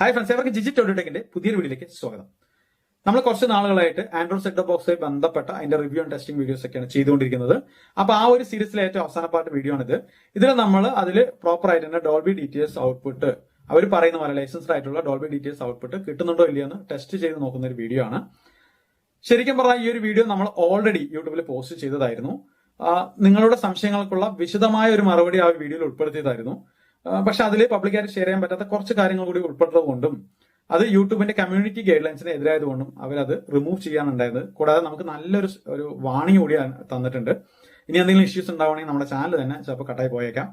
Hi friends അവർക്ക് ജിജി ടോഡിടെക്കിന്റെ പുതിയൊരു വീഡിയോയിലേക്ക് സ്വാഗതം. നമ്മൾ കുറച്ച് നാളുകളായിട്ട് ആൻഡ്രോയിഡ് സെറ്റ് ബോക്സുമായി ബന്ധപ്പെട്ട അതിന്റെ റിവ്യൂ ആൻഡ് ടെസ്റ്റിംഗ് വീഡിയോസ് ഒക്കെയാണ് ചെയ്തുകൊണ്ടിരിക്കുന്നത്. അപ്പൊ ആ ഒരു സീരീസിലെ ഏറ്റവും അവസാന പാർട്ട് വീഡിയോ ആണിത് ഇതിൽ നമ്മൾ അതിൽ പ്രോപ്പർ ആയിട്ട് തന്നെ ഡോൾബി ഡീറ്റെയിൽസ് ഔട്ട്പുട്ട് അവർ പറയുന്ന പോലെ ലൈസൻസ്ഡ് ആയിട്ടുള്ള ഡോൾബി ഡീറ്റെയിൽസ് ഔട്ട്പുട്ട് കിട്ടുന്നുണ്ടോ ഇല്ലയോ എന്ന് ടെസ്റ്റ് ചെയ്ത് നോക്കുന്ന ഒരു വീഡിയോ ആണ്. ശരിക്കും പറഞ്ഞാൽ ഈ ഒരു വീഡിയോ നമ്മൾ ഓൾറെഡി യൂട്യൂബിൽ പോസ്റ്റ് ചെയ്തതായിരുന്നു. നിങ്ങളുടെ സംശയങ്ങൾക്കുള്ള വിശദമായ ഒരു മറുപടി ആ വീഡിയോയിൽ ഉൾപ്പെടുത്തിയതായിരുന്നു. പക്ഷെ അതിൽ പബ്ലിക്കായിട്ട് ഷെയർ ചെയ്യാൻ പറ്റാത്ത കുറച്ച് കാര്യങ്ങൾ കൂടി ഉൾപ്പെട്ടതുകൊണ്ടും അത് യൂട്യൂബിന്റെ കമ്മ്യൂണിറ്റി ഗൈഡ് ലൈൻസിന് എതിരായതുകൊണ്ടും അവരത് റിമൂവ് ചെയ്യാനുണ്ടായത്. കൂടാതെ നമുക്ക് നല്ലൊരു ഒരു വാണിംഗ് കൂടി തന്നിട്ടുണ്ട്. ഇനി എന്തെങ്കിലും ഇഷ്യൂസ് ഉണ്ടാവുകയാണെങ്കിൽ നമ്മുടെ ചാനൽ തന്നെ ചിലപ്പോൾ കട്ടായി പോയേക്കാം.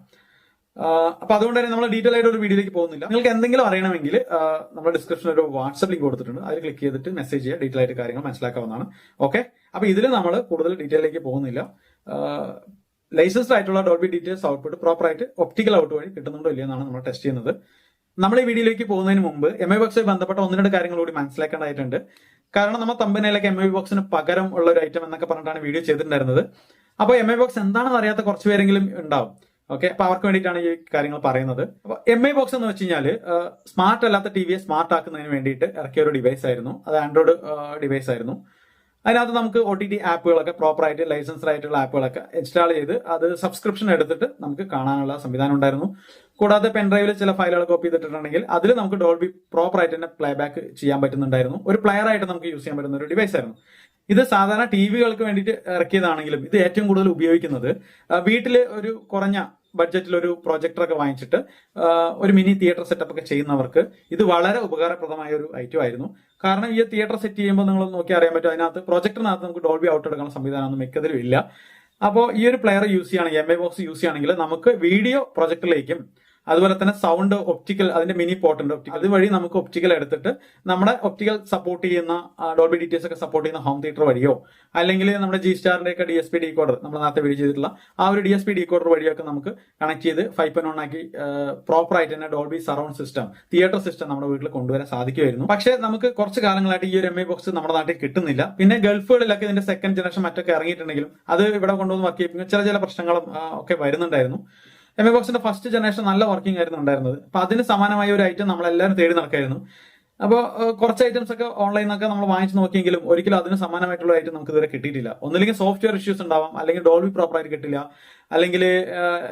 അപ്പൊ അതുകൊണ്ട് തന്നെ നമ്മൾ ഡീറ്റെയിൽ ആയിട്ട് ഒരു വീഡിയോയിലേക്ക് പോകുന്നില്ല. നിങ്ങൾക്ക് എന്തെങ്കിലും അറിയണമെങ്കിൽ നമ്മുടെ ഡിസ്ക്രിപ്ഷനിൽ ഒരു വാട്സ്ആപ്പ് ലിങ്ക് കൊടുത്തിട്ടുണ്ട്. അതിൽ ക്ലിക്ക് ചെയ്തിട്ട് മെസ്സേജ് ചെയ്യുക. ഡീറ്റെയിൽ ആയിട്ട് കാര്യങ്ങൾ മനസ്സിലാക്കാവുന്നതാണ്. ഓക്കെ അപ്പൊ ഇതിൽ നമ്മൾ കൂടുതൽ ഡീറ്റെയിലേക്ക് പോകുന്നില്ല. ലൈസൻസ്ഡ് ആയിട്ടുള്ള ഡോൾബി ഡീറ്റെയിൽസ് ഔട്ട്പുട്ട് പ്രോപ്പർ ആയിട്ട് ഒപ്റ്റിക്കൽ ഔട്ട് വഴി കിട്ടുന്നുണ്ടോ ഇല്ലയെന്നാണ് നമ്മൾ ടെസ്റ്റ് ചെയ്യുന്നത്. നമ്മൾ ഈ വീഡിയോയിലേക്ക് പോകുന്നതിന് മുമ്പ് എം ഐ ബോക്സുമായി ബന്ധപ്പെട്ട ഒന്ന് രണ്ട് കാര്യങ്ങൾ കൂടി മനസ്സിലാക്കേണ്ടതായിട്ടുണ്ട്. കാരണം നമ്മൾ തമ്പനയിലൊക്കെ എം ഐ ബോക്സിന് പകരം ഉള്ള ഒരു ഐറ്റം എന്നൊക്കെ പറഞ്ഞിട്ടാണ് വീഡിയോ ചെയ്തിട്ടുണ്ടായിരുന്നത്. അപ്പോൾ എം ഐ ബോക്സ് എന്താണെന്ന് അറിയാത്ത കുറച്ച് പേരെങ്കിലും ഉണ്ടാവും. ഓക്കെ അപ്പൊ അവർക്ക് വേണ്ടിയിട്ടാണ് ഈ കാര്യങ്ങൾ പറയുന്നത്. അപ്പൊ എം ഐ ബോക്സ് എന്ന് വെച്ച് കഴിഞ്ഞാൽ സ്മാർട്ട് അല്ലാത്ത ടി വിയെ സ്മാർട്ട് ആക്കുന്നതിന് വേണ്ടിയിട്ട് ഇറക്കിയ ഒരു ഡിവൈസ് ആയിരുന്നു. അത് ആൻഡ്രോയിഡ് ഡിവൈസ് ആയിരുന്നു. അതിനകത്ത് നമുക്ക് ഒ ടി ടി ആപ്പുകളൊക്കെ പ്രോപ്പറായിട്ട് ലൈസൻസ്ഡ് ആയിട്ടുള്ള ആപ്പുകളൊക്കെ ഇൻസ്റ്റാൾ ചെയ്ത് അത് സബ്സ്ക്രിപ്ഷൻ എടുത്തിട്ട് നമുക്ക് കാണാനുള്ള സംവിധാനം ഉണ്ടായിരുന്നു. കൂടാതെ പെൻഡ്രൈവിൽ ചില ഫയലുകൾ കോപ്പി ചെയ്തിട്ടുണ്ടെങ്കിൽ അതിൽ നമുക്ക് ഡോൾബി പ്രോപ്പറായിട്ട് തന്നെ പ്ലേ ബാക്ക് ചെയ്യാൻ പറ്റുന്നുണ്ടായിരുന്നു. ഒരു പ്ലെയർ ആയിട്ട് നമുക്ക് യൂസ് ചെയ്യാൻ പറ്റുന്ന ഒരു ഡിവൈസ് ആയിരുന്നു. ഇത് സാധാരണ ടി വികൾക്ക് വേണ്ടിയിട്ട് ഇറക്കിയതാണെങ്കിലും ഇത് ഏറ്റവും കൂടുതൽ ഉപയോഗിക്കുന്നത്. വീട്ടിൽ ഒരു കുറഞ്ഞ ബഡ്ജറ്റിൽ ഒരു പ്രൊജക്ടർ ഒക്കെ വാങ്ങിച്ചിട്ട് ഒരു മിനി തിയേറ്റർ സെറ്റപ്പ് ഒക്കെ ചെയ്യുന്നവർക്ക് ഇത് വളരെ ഉപകാരപ്രദമായ ഒരു ഐറ്റം ആയിരുന്നു. കാരണം ഈ തിയേറ്റർ സെറ്റ് ചെയ്യുമ്പോൾ നിങ്ങൾ നോക്കി അറിയാൻ പറ്റും അതിനകത്ത് പ്രൊജക്ടറിനകത്ത് നമുക്ക് ഡോൾബി ഔട്ട് എടുക്കുന്ന സംവിധാനമൊന്നും മിക്കതിലും ഇല്ല. അപ്പോൾ ഈ ഒരു പ്ലെയർ യൂസ് ചെയ്യുകയാണെങ്കിൽ എം എ ബോക്സ് യൂസ് ചെയ്യുകയാണെങ്കിൽ നമുക്ക് വീഡിയോ പ്രൊജക്ടറിലേക്കും അതുപോലെ തന്നെ സൗണ്ട് ഒപ്റ്റിക്കൽ അതിന്റെ മിനി പോർട്ട് ഉണ്ട് ഒപ്റ്റിക്കൽ അതുവഴി നമുക്ക് ഒപ്റ്റിക്കൽ എടുത്തിട്ട് നമ്മുടെ ഒപ്റ്റിക്കൽ സപ്പോർട്ട് ചെയ്യുന്ന ഡോൾബി ഡീറ്റെയിൽസ് ഒക്കെ സപ്പോർട്ട് ചെയ്യുന്ന ഹോം തിയേറ്റർ വഴിയോ അല്ലെങ്കിൽ നമ്മുടെ ജി സ്റ്റാറിന്റെ ഒക്കെ D S P decoder നമ്മൾ നേരത്തെ വീഡിയോ ചെയ്തിട്ടുള്ള ആ ഒരു D S P decoder വഴിയൊക്കെ നമുക്ക് കണക്ട് ചെയ്ത് ഫൈവ് പെൻ ഓൺ ആക്കി പ്രോപ്പർ ആയിട്ട് തന്നെ Dolby surround system theatre system നമ്മുടെ വീട്ടിൽ കൊണ്ടുവരാൻ സാധിക്കുമായിരുന്നു. പക്ഷേ നമുക്ക് കുറച്ച് കാലങ്ങളായിട്ട് ഈ ഒരു എം ഐ ബോക്സ് നമ്മുടെ നാട്ടിൽ കിട്ടുന്നില്ല. പിന്നെ ഗൾഫുകളിലൊക്കെ ഇതിന്റെ സെക്കൻഡ് ജനറേഷൻ മറ്റൊക്കെ ഇറങ്ങിയിട്ടുണ്ടെങ്കിലും അത് ഇവിടെ കൊണ്ടുവന്ന് വർക്ക് ചെയ്യുമ്പോൾ ചില ചില പ്രശ്നങ്ങളും ഒക്കെ വരുന്നുണ്ടായിരുന്നു. എം എ ബോക്സിന്റെ ഫസ്റ്റ് ജനറേഷൻ നല്ല വർക്കിംഗ് ആയിരുന്നു ഉണ്ടായിരുന്നത്. അപ്പൊ അതിന് സമാനമായ ഒരു ഐറ്റം നമ്മളെല്ലാവരും തേടി നടക്കായിരുന്നു. അപ്പോൾ കുറച്ച് ഐറ്റംസ് ഒക്കെ ഓൺലൈനിൽ നിന്നൊക്കെ നമ്മൾ വാങ്ങിച്ചു നോക്കിയെങ്കിലും ഒരിക്കലും അതിന് സമാനമായിട്ടുള്ള ഐറ്റം നമുക്ക് ഇതുവരെ കിട്ടിയിട്ടില്ല. ഒന്നില്ലെങ്കിൽ സോഫ്റ്റ്വെയർ ഇഷ്യൂസ് ഉണ്ടാവാം. അല്ലെങ്കിൽ ഡോൾബി പ്രോപ്പർ ആയിട്ട് കിട്ടില്ല. അല്ലെങ്കിൽ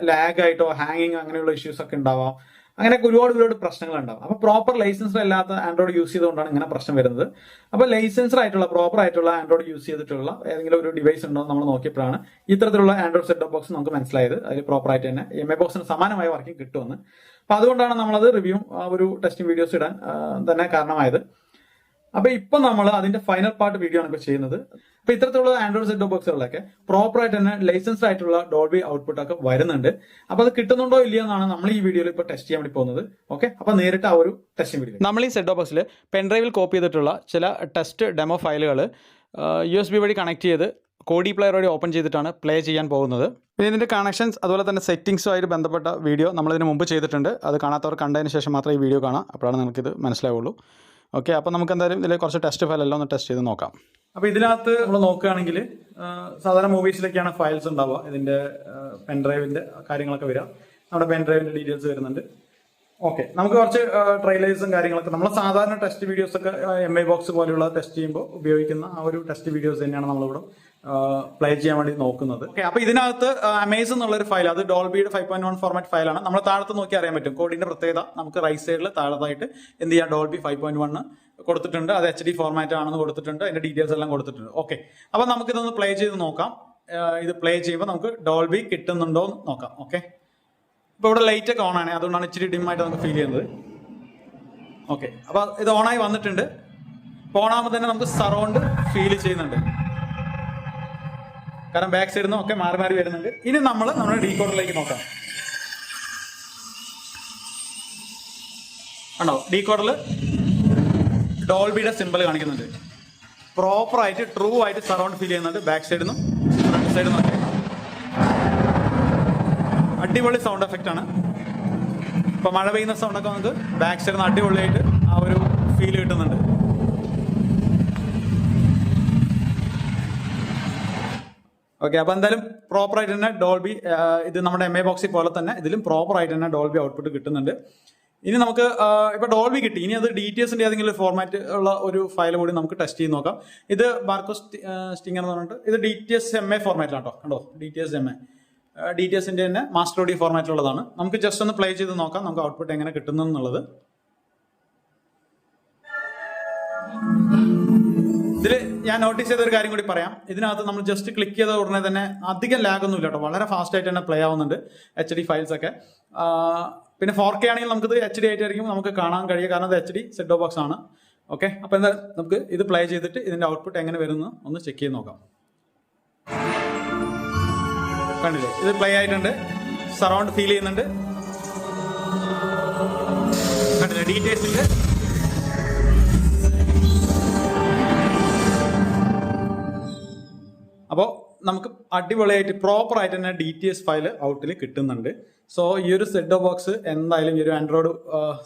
ലാഗ് ആയിട്ടോ ഹാങ്ങിങ് അങ്ങനെയുള്ള ഇഷ്യൂസ് ഒക്കെ ഉണ്ടാവാം. അങ്ങനെയൊക്കെ ഒരുപാട് ഒരുപാട് പ്രശ്നങ്ങൾ ഉണ്ടാവും അപ്പൊ പ്രോപ്പർ ലൈസൻസ്ഡ് അല്ലാത്ത ആൻഡ്രോയിഡ് യൂസ് ചെയ്തുകൊണ്ടാണ് ഇങ്ങനെ പ്രശ്നം വരുന്നത്. അപ്പൊ ലൈസൻസ്ഡ് ആയിട്ടുള്ള പ്രോപ്പർ ആയിട്ടുള്ള ആൻഡ്രോയിഡ് യൂസ് ചെയ്തിട്ടുള്ള ഏതെങ്കിലും ഒരു ഡിവൈസ് ഉണ്ടോ നമ്മൾ നോക്കിയപ്പോഴാണ് ഇത്തരത്തിലുള്ള ആൻഡ്രോയിഡ് സെറ്റ് ബോക്സ് നമുക്ക് മനസ്സിലായത്. അതിൽ പ്രോപ്പർ ആയിട്ട് തന്നെ എം എ ബോക്സിന് സമാനമായ വർക്കിംഗ് കിട്ടുമെന്ന്. അപ്പൊ അതുകൊണ്ടാണ് നമ്മളത് റിവ്യൂ ഒരു ടെസ്റ്റിംഗ് വീഡിയോസ് ഇടാൻ തന്നെ കാരണമായത്. അപ്പൊ ഇപ്പൊ നമ്മൾ അതിന്റെ ഫൈനൽ പാർട്ട് വീഡിയോ ആണ് ഇപ്പൊ ചെയ്യുന്നത്. അപ്പൊ ഇത്തരത്തിലുള്ള ആൻഡ്രോയിഡ് സെറ്റ് ബോക്സുകളിലൊക്കെ പ്രോപ്പർ ആയിട്ട് തന്നെ ലൈസൻസ്ഡ് ആയിട്ടുള്ള ഡോൾബി ഔട്ട്പുട്ട് ഒക്കെ വരുന്നുണ്ട്. അപ്പൊ അത് കിട്ടുന്നുണ്ടോ ഇല്ലയോ എന്നാണ് നമ്മൾ ഈ വീഡിയോയിൽ ഇപ്പൊ ടെസ്റ്റ് ചെയ്യാൻ വേണ്ടി പോകുന്നത്. ഓക്കെ അപ്പൊ നേരിട്ട് ആ ഒരു ടെസ്റ്റിംഗ് വീഡിയോ നമ്മൾ ഈ സെറ്റ് ബോക്സിൽ പെൻഡ്രൈവിൽ കോപ്പി ചെയ്തിട്ടുള്ള ചില ടെസ്റ്റ് ഡെമോ ഫയലുകൾ യു എസ് ബി വഴി കണക്ട് ചെയ്ത് കോഡി പ്ലെയർ വഴി ഓപ്പൺ ചെയ്തിട്ടാണ് പ്ലേ ചെയ്യാൻ പോകുന്നത്. പിന്നെ ഇതിന്റെ കണക്ഷൻസ് അതുപോലെ തന്നെ സെറ്റിംഗ്സുമായിട്ട് ബന്ധപ്പെട്ട വീഡിയോ നമ്മളിതിന് മുമ്പ് ചെയ്തിട്ടുണ്ട്. അത് കാണാത്തവർ കണ്ടതിന് ശേഷം മാത്രമേ ഈ വീഡിയോ കാണാം. അപ്പോഴാണ് നിങ്ങൾക്കിത് മനസ്സിലാവുള്ളൂ. ഓക്കെ അപ്പോൾ നമുക്ക് എന്തായാലും ഇതിൽ കുറച്ച് ടെസ്റ്റ് ഫയൽ എല്ലാം ഒന്ന് ടെസ്റ്റ് ചെയ്ത് നോക്കാം. അപ്പോൾ ഇതിനകത്ത് നമ്മൾ നോക്കുകയാണെങ്കിൽ സാധാരണ മൂവീസിലൊക്കെയാണ് ഫയൽസ് ഉണ്ടാവുക. ഇതിന്റെ പെൻഡ്രൈവിന്റെ കാര്യങ്ങളൊക്കെ വരിക. നമ്മുടെ പെൻഡ്രൈവിന്റെ ഡീറ്റെയിൽസ് വരുന്നുണ്ട്. ഓക്കെ നമുക്ക് കുറച്ച് ട്രെയിലേഴ്സും കാര്യങ്ങളൊക്കെ. നമ്മൾ സാധാരണ ടെസ്റ്റ് വീഡിയോസ് ഒക്കെ എം ബോക്സ് പോലെയുള്ള ടെസ്റ്റ് ചെയ്യുമ്പോൾ ഉപയോഗിക്കുന്ന ആ ഒരു ടെസ്റ്റ് വീഡിയോസ് തന്നെയാണ് നമ്മളിവിടെ പ്ലേ ചെയ്യാൻ വേണ്ടി നോക്കുന്നത്. ഓക്കെ അപ്പൊ ഇതിനകത്ത് അമേസ് എന്നുള്ള ഒരു ഫയൽ അത് ഡോൾബിയുടെ ഫൈവ് പോയിന്റ് വൺ ഫോർമാറ്റ് ഫയലാണ് നമ്മൾ താഴത്ത് നോക്കി അറിയാൻ പറ്റും. കോഡിന്റെ പ്രത്യേകത നമുക്ക് റൈറ്റ് സൈഡിൽ താഴത്തായിട്ട് എന്ത് ചെയ്യാം? ഡോൾബി ഫൈവ് പോയിന്റ് വൺ കൊടുത്തിട്ടുണ്ട്. അത് എച്ച് ഡി ഫോർമാറ്റ് ആണെന്ന് കൊടുത്തിട്ടുണ്ട്. അതിന്റെ ഡീറ്റെയിൽസ് എല്ലാം കൊടുത്തിട്ടുണ്ട്. ഓക്കെ അപ്പൊ നമുക്ക് ഇതൊന്ന് പ്ലേ ചെയ്ത് നോക്കാം. ഇത് പ്ലേ ചെയ്യുമ്പോൾ നമുക്ക് ഡോൾബി കിട്ടുന്നുണ്ടോ എന്ന് നോക്കാം. ഓക്കെ ഇപ്പൊ ഇവിടെ ലൈറ്റ് ഒക്കെ ഓൺ ആണ്. അതുകൊണ്ടാണ് ഇച്ചിരി ഡിമ്മായിട്ട് നമുക്ക് ഫീൽ ചെയ്യുന്നത്. ഓക്കെ അപ്പൊ ഇത് ഓണായി വന്നിട്ടുണ്ട്. ഓൺ ആകുമ്പോൾ തന്നെ നമുക്ക് സറൗണ്ട് ഫീൽ ചെയ്യുന്നുണ്ട്. കാരണം ബാക്ക് സൈഡിൽ നിന്നും ഒക്കെ മാറി മാറി വരുന്നുണ്ട്. ഇനി നമ്മൾ നമ്മുടെ ഡീകോഡറിലേക്ക് നോക്കാം. ആണോ ഡീകോഡറിൽ ഡോൾബിയുടെ സിമ്പിൾ കാണിക്കുന്നുണ്ട്. പ്രോപ്പർ ആയിട്ട് ട്രൂ ആയിട്ട് സറൗണ്ട് ഫീൽ ചെയ്യുന്നുണ്ട് ബാക്ക് സൈഡിൽ നിന്നും ഫ്രണ്ട് സൈഡിൽ നിന്നൊക്കെ അടിപൊളി സൗണ്ട് എഫക്റ്റ് ആണ്. ഇപ്പൊ മഴ പെയ്യുന്ന സൗണ്ട് ഒക്കെ നമുക്ക് ബാക്ക് സൈഡിൽ നിന്ന് അടിപൊളിയായിട്ട് ആ ഒരു ഫീൽ കിട്ടുന്നുണ്ട്. ഓക്കെ അപ്പൊ എന്തായാലും പ്രോപ്പർ ആയിട്ട് തന്നെ ഡോൾബി ഇത് നമ്മുടെ എം എ ബോക്സിൽ പോലെ തന്നെ ഇതിലും പ്രോപ്പർ ആയിട്ട് തന്നെ ഡോൾബി ഔട്ട്പുട്ട് കിട്ടുന്നുണ്ട്. ഇനി നമുക്ക് ആ, ഇപ്പൊ ഡോൾബി കിട്ടി. ഇനി അത് ഡി ടി ഒരു ഏതെങ്കിലും ഫോർമാറ്റ് ഉള്ള ഒരു ഫയൽ കൂടി നമുക്ക് ടെസ്റ്റ് ചെയ്ത് നോക്കാം. ഇത് ബാർക്കോ സ്റ്റിങ്ങർ എന്ന് പറഞ്ഞിട്ട് ഇത് D T S M A ഫോർമാറ്റിലാണ് കേട്ടോ കണ്ടോ? D T S M A D T തന്നെ മാസ്റ്റർ ഓഡി ഫോർമാറ്റിലുള്ളതാണ് നമുക്ക് ജസ്റ്റ് ഒന്ന് പ്ലേ ചെയ്ത് നോക്കാം. നമുക്ക് ഔട്ട്പുട്ട് എങ്ങനെ കിട്ടുന്നു എന്നുള്ളത് ഇതിൽ ഞാൻ നോട്ടീസ് ചെയ്ത ഒരു കാര്യം കൂടി പറയാം. ഇതിനകത്ത് നമ്മൾ ജസ്റ്റ് ക്ലിക്ക് ചെയ്ത ഉടനെ തന്നെ അധികം ലാഗ് ഒന്നും ഇല്ല കേട്ടോ. വളരെ ഫാസ്റ്റ് ആയിട്ട് തന്നെ പ്ലേ ആവുന്നുണ്ട് എച്ച് ഡി ഫയൽസ് ഒക്കെ. പിന്നെ ഫോർ കെ ആണെങ്കിൽ നമുക്കിത് എച്ച് ഡി ആയിട്ടായിരിക്കും നമുക്ക് കാണാൻ കഴിയുക. കാരണം ഇത് എച്ച് ഡി സെറ്റ് ബോക്സ് ആണ്. ഓക്കെ അപ്പോൾ എന്താ നമുക്ക് ഇത് പ്ലേ ചെയ്തിട്ട് ഇതിന്റെ ഔട്ട്പുട്ട് എങ്ങനെ വരുന്നു ഒന്ന് ചെക്ക് ചെയ്ത് നോക്കാം. കണ്ടില്ലേ? ഇത് പ്ലേ ആയിട്ടുണ്ട്. സറൗണ്ട് ഫീൽ ചെയ്യുന്നുണ്ട്. കണ്ടില്ലേ? ഡീറ്റെയിൽസ് ഉണ്ട് അപ്പോൾ നമുക്ക് അടിപൊളിയായിട്ട് പ്രോപ്പർ ആയിട്ട് തന്നെ ഡി ടി എസ് ഫയൽ ഔട്ടിൽ കിട്ടുന്നുണ്ട്. സോ ഈ ഒരു സെഡോ ബോക്സ് എന്തായാലും ഈ ഒരു ആൻഡ്രോയിഡ്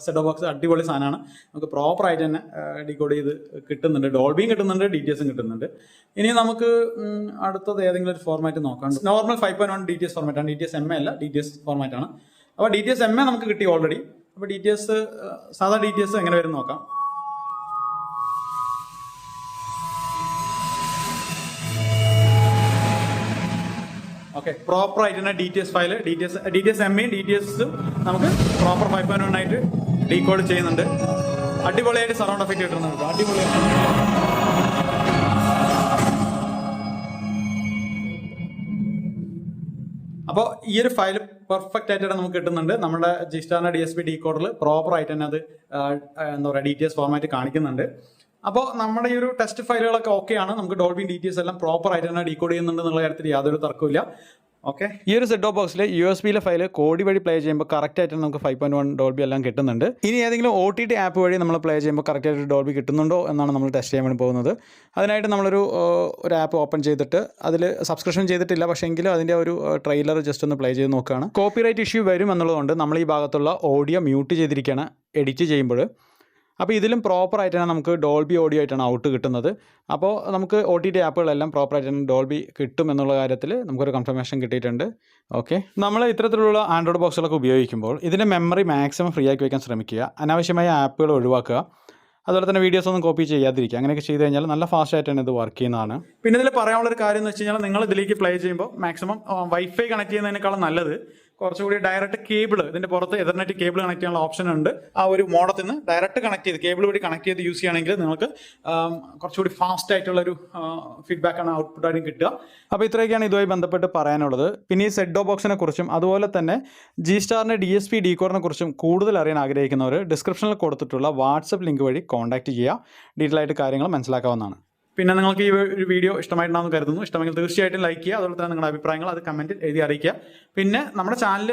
സെഡോ ബോക്സ് അടിപൊളി സാധനമാണ്. നമുക്ക് പ്രോപ്പർ ആയിട്ട് തന്നെ ഡീകോഡ് ചെയ്ത് കിട്ടുന്നുണ്ട്. ഡോൾബിയും കിട്ടുന്നുണ്ട് ഡി ടി എസും കിട്ടുന്നുണ്ട്. ഇനി നമുക്ക് അടുത്തത് ഏതെങ്കിലും ഒരു ഫോർമാറ്റ് നോക്കാം. Normal five point one D T S ഫോർമാറ്റാണ് D T S M A അല്ല ഡി ടി എസ് ഫോർമാറ്റാണ് അപ്പോൾ D T S M A നമുക്ക് കിട്ടി ഓൾറെഡി അപ്പോൾ ഡി ടി എസ് സാധാ ഡി ടി എസ് എങ്ങനെ വരും നോക്കാം. ഓക്കെ പ്രോപ്പർ ആയിട്ട് തന്നെ D T S file D T S D T S M D T S നമുക്ക് പ്രോപ്പർ ഫൈവ് പോയിന്റ് വൺ ആയിട്ട് ഡീകോഡ് ചെയ്യുന്നുണ്ട്. അടിപൊളിയായിട്ട് സറൗണ്ട് എഫക്റ്റ് കിട്ടുന്നുണ്ട് അടിപൊളിയായിട്ട്. അപ്പോൾ ഈ ഒരു ഫയൽ പെർഫെക്റ്റ് ആയിട്ട് നമുക്ക് കിട്ടുന്നുണ്ട്. നമ്മുടെ G D S P D കോഡിൽ പ്രോപ്പർ ആയിട്ട് തന്നെ അത് എന്താ പറയുക ഡി ടി എസ് ഫോർമാറ്റ് കാണിക്കുന്നുണ്ട്. അപ്പോൾ നമ്മുടെ ഈ ഒരു ടെസ്റ്റ് ഫയലുകളൊക്കെ ഓക്കെയാണ് നമുക്ക് ഡോൾബിൻ ഡീറ്റെയിൽസ് എല്ലാം പ്രോപ്പർ ആയിട്ട് തന്നെ ഡീകോഡ് ചെയ്യുന്നുണ്ടെന്നുള്ള കാര്യത്തിൽ യാതൊരു തർക്കമില്ല ഓക്കെ ഈ ഒരു സെറ്റ് ഓഫ് ബോക്സിൽ യു എസ് ബിയിലെ ഫയൽ കോഡി വഴി പ്ലേ ചെയ്യുമ്പോൾ കറക്റ്റ് ആയിട്ട് നമുക്ക് ഫൈവ് പോയിന്റ് വൺ ഡോൾബി എല്ലാം കിട്ടുന്നുണ്ട്. ഇനി ഏതെങ്കിലും ഒ ടി ടി ആപ്പ് വഴി നമ്മൾ പ്ലേ ചെയ്യുമ്പോൾ കറക്റ്റ് ആയിട്ട് ഡോൾബി കിട്ടുന്നുണ്ടോ എന്നാണ് നമ്മൾ ടെസ്റ്റ് ചെയ്യാൻ വേണ്ടി പോകുന്നത്. അതിനായിട്ട് നമ്മളൊരു ഒരു ആപ്പ് ഓപ്പൺ ചെയ്തിട്ട് അതിൽ സബ്സ്ക്രിപ്ഷൻ ചെയ്തിട്ടില്ല. പക്ഷേ അതിന്റെ ഒരു ട്രെയിലർ ജസ്റ്റ് ഒന്ന് പ്ലേ ചെയ്ത് നോക്കുകയാണ് കോപ്പിറൈറ്റ് ഇഷ്യൂ വരും എന്നുള്ളതുകൊണ്ട് നമ്മൾ ഈ ഭാഗത്തുള്ള ഓഡിയോ മ്യൂട്ട് ചെയ്തിരിക്കുകയാണ് എഡിറ്റ് ചെയ്യുമ്പോൾ അപ്പോൾ ഇതിലും പ്രോപ്പർ ആയിട്ട് തന്നെ നമുക്ക് ഡോൾബി ഓഡിയോ ആയിട്ടാണ് ഔട്ട് കിട്ടുന്നത്. അപ്പോൾ നമുക്ക് ഒ ടി ടി ആപ്പുകളെല്ലാം പ്രോപ്പറായിട്ട് തന്നെ ഡോൾബി കിട്ടും എന്നുള്ള കാര്യത്തിൽ നമുക്കൊരു കൺഫർമേഷൻ കിട്ടിയിട്ടുണ്ട്. ഓക്കെ നമ്മൾ ഇത്തരത്തിലുള്ള ആൻഡ്രോയിഡ് ബോക്സുകളൊക്കെ ഉപയോഗിക്കുമ്പോൾ ഇതിന്റെ മെമ്മറി മാക്സിമം ഫ്രീ ആക്കി വയ്ക്കാൻ ശ്രമിക്കുക. അനാവശ്യമായ ആപ്പുകൾ ഒഴിവാക്കുക. അതുപോലെ തന്നെ വീഡിയോസ് ഒന്നും കോപ്പി ചെയ്യാതിരിക്കുക. അങ്ങനെയൊക്കെ ചെയ്ത് കഴിഞ്ഞാൽ നല്ല ഫാസ്റ്റ് ആയിട്ടാണ് ഇത് വർക്ക് ചെയ്യുന്നതാണ്. പിന്നെ ഇതിൽ പറയാനുള്ള ഒരു കാര്യം എന്ന് വെച്ച് കഴിഞ്ഞാൽ നിങ്ങൾ ഇതിലേക്ക് പ്ലേ ചെയ്യുമ്പോൾ മാക്സിമം വൈഫൈ കണക്ട് ചെയ്യുന്നതിനേക്കാളും നല്ലത് കുറച്ചുകൂടി ഡയറക്റ്റ് കേബിൾ ഇതിന്റെ പുറത്ത് എതർനെറ്റ് കേബിൾ കണക്ട് ചെയ്യാനുള്ള ഓപ്ഷൻ ഉണ്ട്. ആ ഒരു മോഡത്തിൽ നിന്ന് ഡയറക്റ്റ് കണക്ട് ചെയ്ത് കേബിൾ വഴി കണക്ട് ചെയ്ത് യൂസ് ചെയ്യുകയാണെങ്കിൽ നിങ്ങൾക്ക് കുറച്ചുകൂടി ഫാസ്റ്റ് ആയിട്ടുള്ള ഒരു ഫീഡ്ബാക്ക് ആണ് ഔട്ട്പുട്ട് ആയിട്ട് കിട്ടുക. അപ്പോൾ ഇത്രയൊക്കെയാണ് ഇതുമായി ബന്ധപ്പെട്ട് പറയാനുള്ളത്. പിന്നെ ഈ സെഡോ ബോക്സിനെ കുറിച്ചും അതുപോലെ തന്നെ ജി സ്റ്റാറിന്റെ ഡി എസ് പി ഡി കോറിനെ കുറിച്ചും കൂടുതൽ അറിയാൻ ആഗ്രഹിക്കുന്നവർ ഡിസ്ക്രിപ്ഷനിൽ കൊടുത്തിട്ടുള്ള വാട്സപ്പ് ലിങ്ക് വഴി കോൺടാക്ട് ചെയ്യുക. ഡീറ്റെയിൽ ആയിട്ട് കാര്യങ്ങൾ മനസ്സിലാക്കാവുന്നതാണ്. പിന്നെ നിങ്ങൾക്ക് ഈ ഒരു വീഡിയോ ഇഷ്ടമായിട്ടാണെന്ന് കരുതുന്നു. ഇഷ്ടമെങ്കിൽ തീർച്ചയായിട്ടും ലൈക്ക് ചെയ്യുക. അതുപോലെ തന്നെ നിങ്ങളുടെ അഭിപ്രായങ്ങൾ അത് കമന്റിൽ എഴുതി അറിയിക്കുക. പിന്നെ നമ്മുടെ ചാനൽ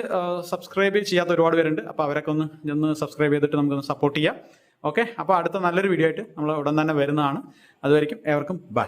സബ്സ്ക്രൈബ് ചെയ്യാത്ത ഒരുപാട് പേരുണ്ട്. അപ്പോൾ അവരൊക്കെ ഒന്ന് ഒന്ന് സബ്സ്ക്രൈബ് ചെയ്തിട്ട് നമുക്കൊന്ന് സപ്പോർട്ട് ചെയ്യാം. ഓക്കെ അപ്പോൾ അടുത്ത നല്ലൊരു വീഡിയോ ആയിട്ട് നമ്മൾ ഉടൻ തന്നെ വരുന്നതാണ്. അതുവരെയും ഏവർക്കും ബൈ